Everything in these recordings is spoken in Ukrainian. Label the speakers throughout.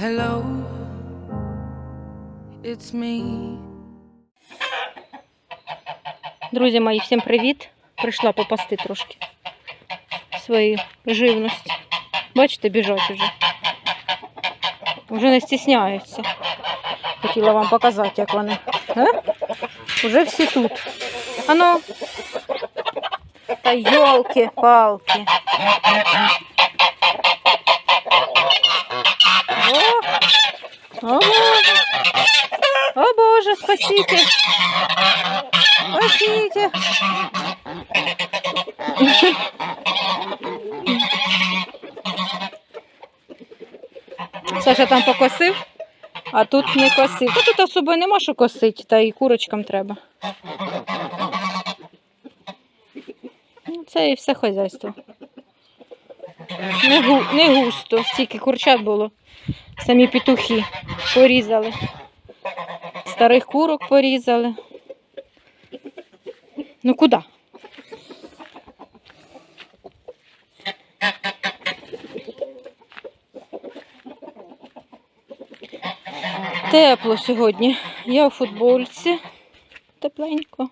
Speaker 1: Hello, it's me.
Speaker 2: Друзі мої, всім привіт! Прийшла попасти трошки свої живності. Бачите, біжать уже. Вже не стісняються. Хотіла вам показати, як вони. А? Уже всі тут. Ану. Та йолки-палки. О, Боже. О Боже, спасите. Спасите. Саша там покосив, а тут не косив. Та тут особо нема що косити, та і курочкам треба. Ну, Це і все хазяйство. Не густо, стільки курчат було. Самі петухи порізали. Старих курок порізали. Ну куди? Тепло сьогодні. Я у футбольці. Тепленько.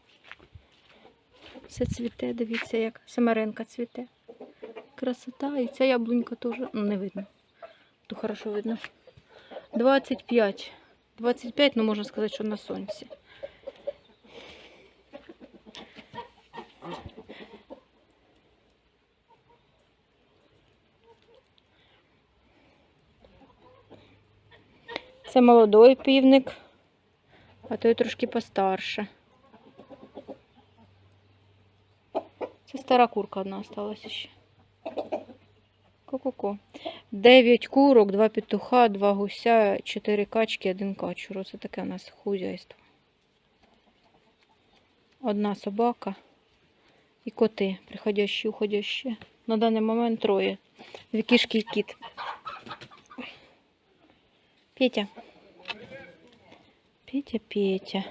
Speaker 2: Все цвіте, дивіться, як семеренка цвіте. Красота. І ця яблунька теж ну, не видно. тут хорошо видно. 25. 25, ну можно сказать что на солнце это молодой пивник а той трошки постарше. это стара курка одна осталась еще Ку-ку-ку. 9 курок, 2 петуха, 2 гуся, 4 качки, 1 качур. Це таке у нас хузяйство. Одна собака і коти, приходящі, уходящі. На даний момент троє. Дві кішки і кіт. Петя. Петя, Петя.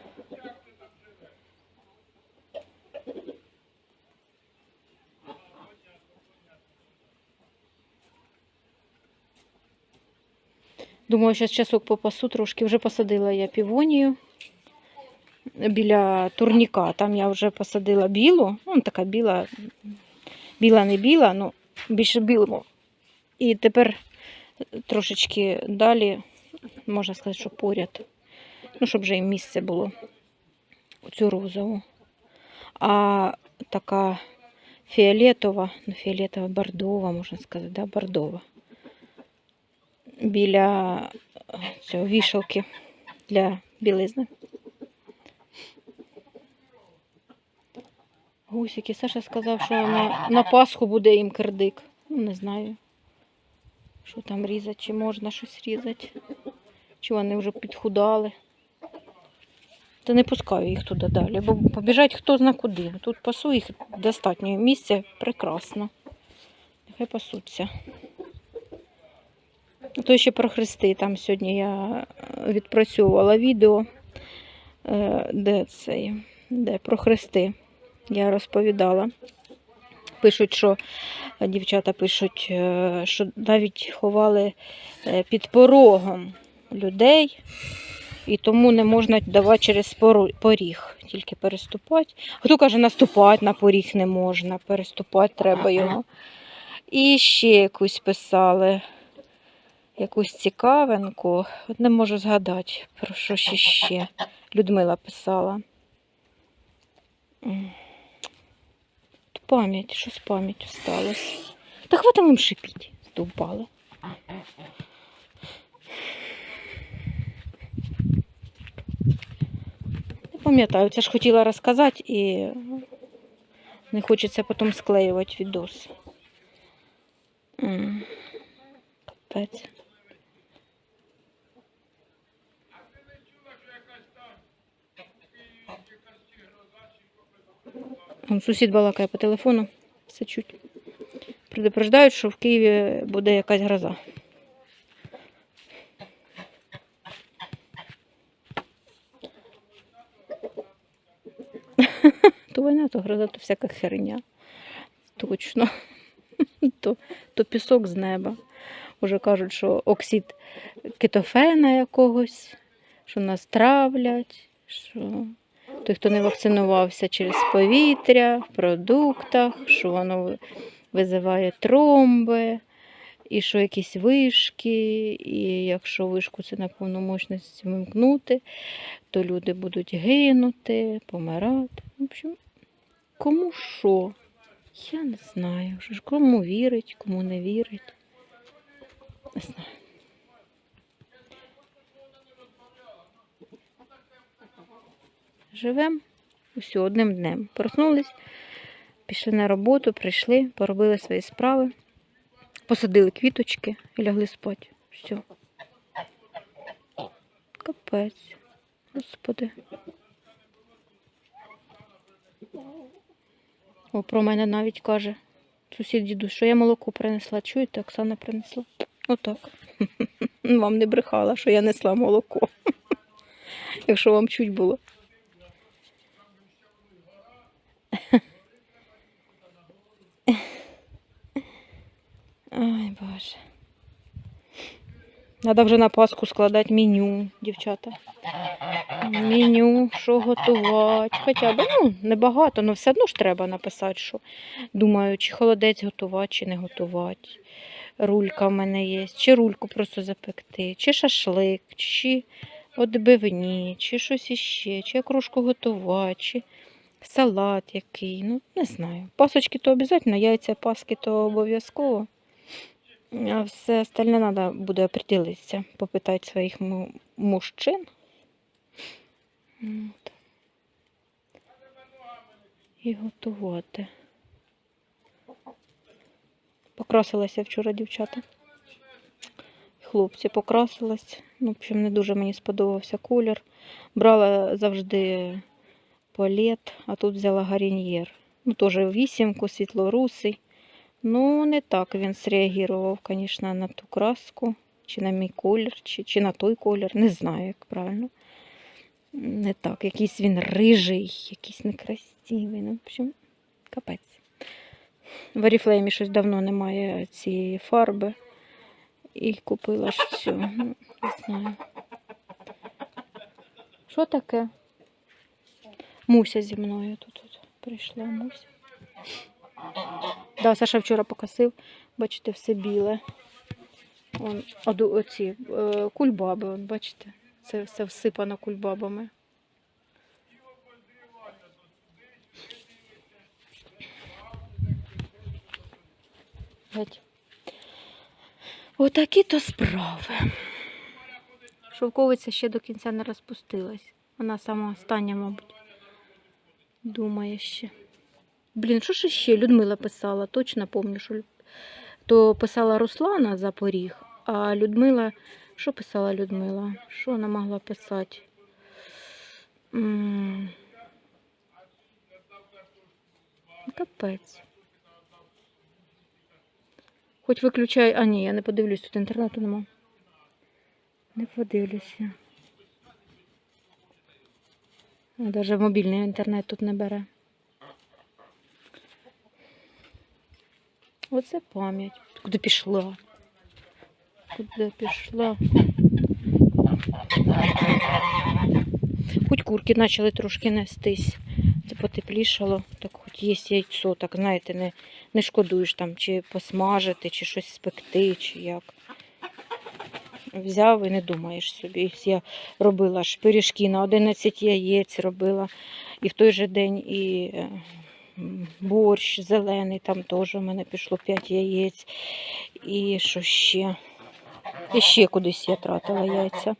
Speaker 2: Думаю, зараз часок попасу трошки. Вже посадила я півонію біля турніка. Там я вже посадила білу. Ну, така біла, біла не біла, ну більше білому. І тепер трошечки далі, можна сказати, що поряд. Ну, щоб вже і місце було цю розову. А така фіолетова, ну, фіолетова, бордова, можна сказати, да, бордова. Біля е, цього вішалки для білизни. Гусики. Саша сказав, що на, на Пасху буде їм кирдик. Ну, не знаю, що там різати, чи можна щось різати. Чи вони вже підхудали. Та не пускаю їх туди далі, бо побіжать хто зна куди. Тут пасу їх достатньо. Місце прекрасно. Нехай пасуться. То ще про хрести. Там сьогодні я е, відпрацьовувала відео, е, де це, де про хрести. Я розповідала. Пишуть, що е, дівчата пишуть, що навіть ховали під порогом людей, і тому не можна давати через поріг, тільки переступати. Хто каже, наступати на поріг не можна, переступати треба його. І ще якусь писали, якусь цікавинку. От не можу згадати, про що ще ще Людмила писала. Пам'ять, що з пам'яттю сталося? Та хватить вам шипіть, здовбали. Не пам'ятаю, це ж хотіла розказати і не хочеться потім склеювати відос. Капець. Вон Сусід балакає по телефону, все чуть. Предупреждають, що в Києві буде якась гроза. То війна, то гроза, то всяка херня. Точно. То, то пісок з неба. Уже кажуть, що оксид кетофена якогось, що нас травлять, що той, хто не вакцинувався через повітря, в продуктах, що воно визиває тромби, і що якісь вишки, і якщо вишку це на повну мощність вимкнути, то люди будуть гинути, помирати. В общем, кому що? Я не знаю. Кому вірить, кому не вірить. Не знаю. Живемо усю одним днем. Проснулись, пішли на роботу, прийшли, поробили свої справи, посадили квіточки і лягли спати. Все. Капець. Господи. О, про мене навіть каже сусід дідусь, що я молоко принесла. Чуєте, Оксана принесла. Отак. Вам не брехала, що я несла молоко. Якщо вам чуть було. Ай, боже. Надо вже на Пасху складати меню, дівчата. Меню, що готувати. Хоча б, ну, небагато, але все одно ж треба написати, що думаю, чи холодець готувати, чи не готувати. Рулька в мене є, чи рульку просто запекти, чи шашлик, чи отбивні, чи щось іще, чи окрошку готувати, чи салат який. Ну, не знаю. Пасочки то обов'язково, яйця паски то обов'язково. А все остальне треба буде определитися, попитати своїх мужчин. От. І готувати. Покрасилася вчора дівчата. Хлопці покрасилась. Ну, в общем, не дуже мені сподобався колір. Брала завжди палет, а тут взяла гаріньєр. Ну, теж вісімку, світлорусий. Ну, не так він зреагував, звісно, на ту краску, чи на мій колір, чи, чи на той колір. Не знаю, як правильно. Не так. Якийсь він рижий, якийсь некрасивий. Ну, в общем, капець. В Oriflame щось давно немає цієї фарби. І купила ж цю. Ну, не знаю. Що таке? Муся зі мною тут, тут прийшла Муся. Да, Саша вчора покосив, бачите, все біле. Вон, оці е, кульбаби, вон, бачите, це все всипано кульбабами. Геть. Отакі то справи. Шовковиця ще до кінця не розпустилась. Вона сама остання, мабуть. Думає ще. Блін, що ж ще Людмила писала? Точно пам'ятаю, що то писала Руслана за поріг, а Людмила. Що писала Людмила? Що вона могла писати? Капець. Хоч виключай. А, ні, я не подивлюсь, тут інтернету нема. Не подивлюся. Навіть мобільний інтернет тут не бере. Оце пам'ять. Куди пішла? Куди пішла? Хоч курки почали трошки нестись. Це потеплішало, так хоч є яйцо, так знаєте, не, не шкодуєш там, чи посмажити, чи щось спекти, чи як. Взяв і не думаєш собі. Я робила ж пиріжки на 11 яєць робила. І в той же день і е, борщ зелений, там теж у мене пішло 5 яєць. І що ще? І ще кудись я тратила яйця.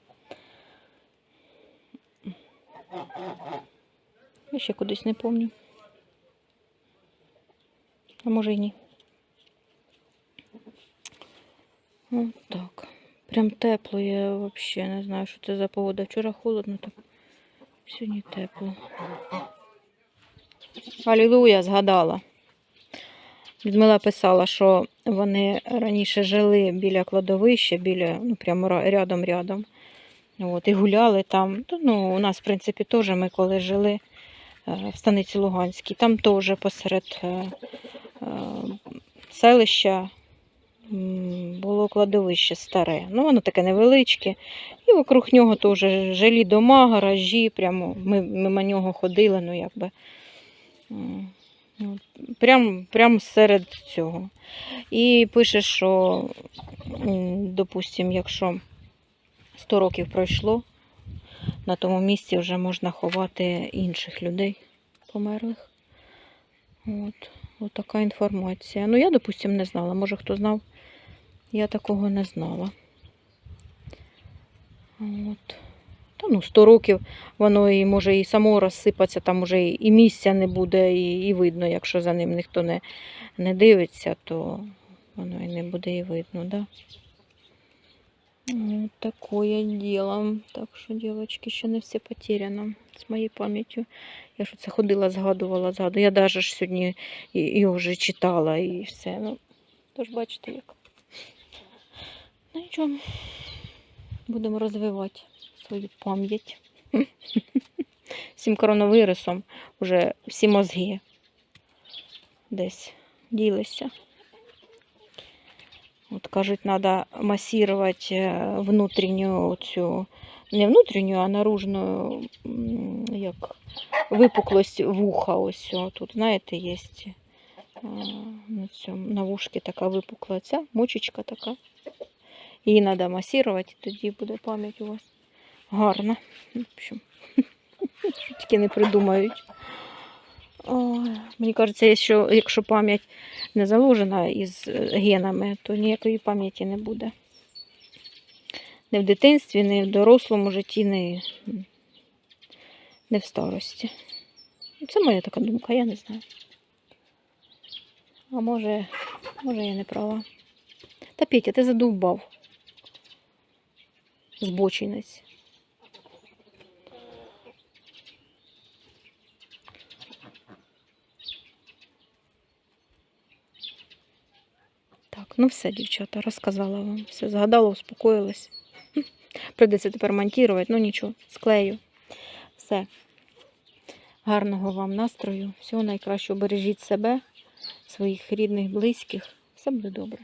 Speaker 2: Я ще кудись не пам'ятаю. А може й ні. От так. Прям тепло, я взагалі не знаю, що це за погода. Вчора холодно, так сьогодні тепло. Алілуя, згадала. Людмила писала, що вони раніше жили біля кладовища, біля, ну, прямо рядом-рядом. От, і гуляли там. Ну, у нас, в принципі, теж ми коли жили е, в станиці Луганській, там теж посеред е, е, селища було кладовище старе. Ну, воно таке невеличке. І вокруг нього теж жилі дома, гаражі, прямо ми мимо нього ходили, ну якби. Ну, Прям, прям серед цього. І пише, що, м, допустим, якщо 100 років пройшло, на тому місці вже можна ховати інших людей померлих. От, от така інформація. Ну, я, допустим, не знала. Може, хто знав, я такого не знала. От. Та ну, 100 років воно і може і само розсипатися, там уже і місця не буде, і, і видно, якщо за ним ніхто не, не дивиться, то воно і не буде і видно, да? Вот такое дело. Так що, дівчатки, ще не все потеряно з моєю пам'яттю. Я ж це ходила, згадувала, згадувала. Я навіть ж сьогодні його вже читала і все. Ну, тож бачите, як. Ну нічого, будемо розвивати свою пам'ять. Цим коронавірусом вже всі мозги десь ділися. От кажуть, треба масувати е, внутрішню цю, не внутрішню, а наружну, як випуклость вуха. Ось тут, знаєте, є е, на, цьому, на вушці така випукла ця, мочечка така. Її треба масувати, тоді буде пам'ять у вас гарна. В общем, що тільки не придумають. Ой, мені кажеться, якщо, якщо пам'ять не заложена із е, генами, то ніякої пам'яті не буде. Не в дитинстві, не в дорослому житті, не, не в старості. Це моя така думка, я не знаю. А може, може я не права. Та Петя, ти задовбав. Збочинець. Так, ну все, дівчата, розказала вам. Все, згадала, успокоїлась. Придеться тепер монтувати, ну нічого, склею. Все. Гарного вам настрою. Всього найкращого. Бережіть себе, своїх рідних, близьких. Все буде добре.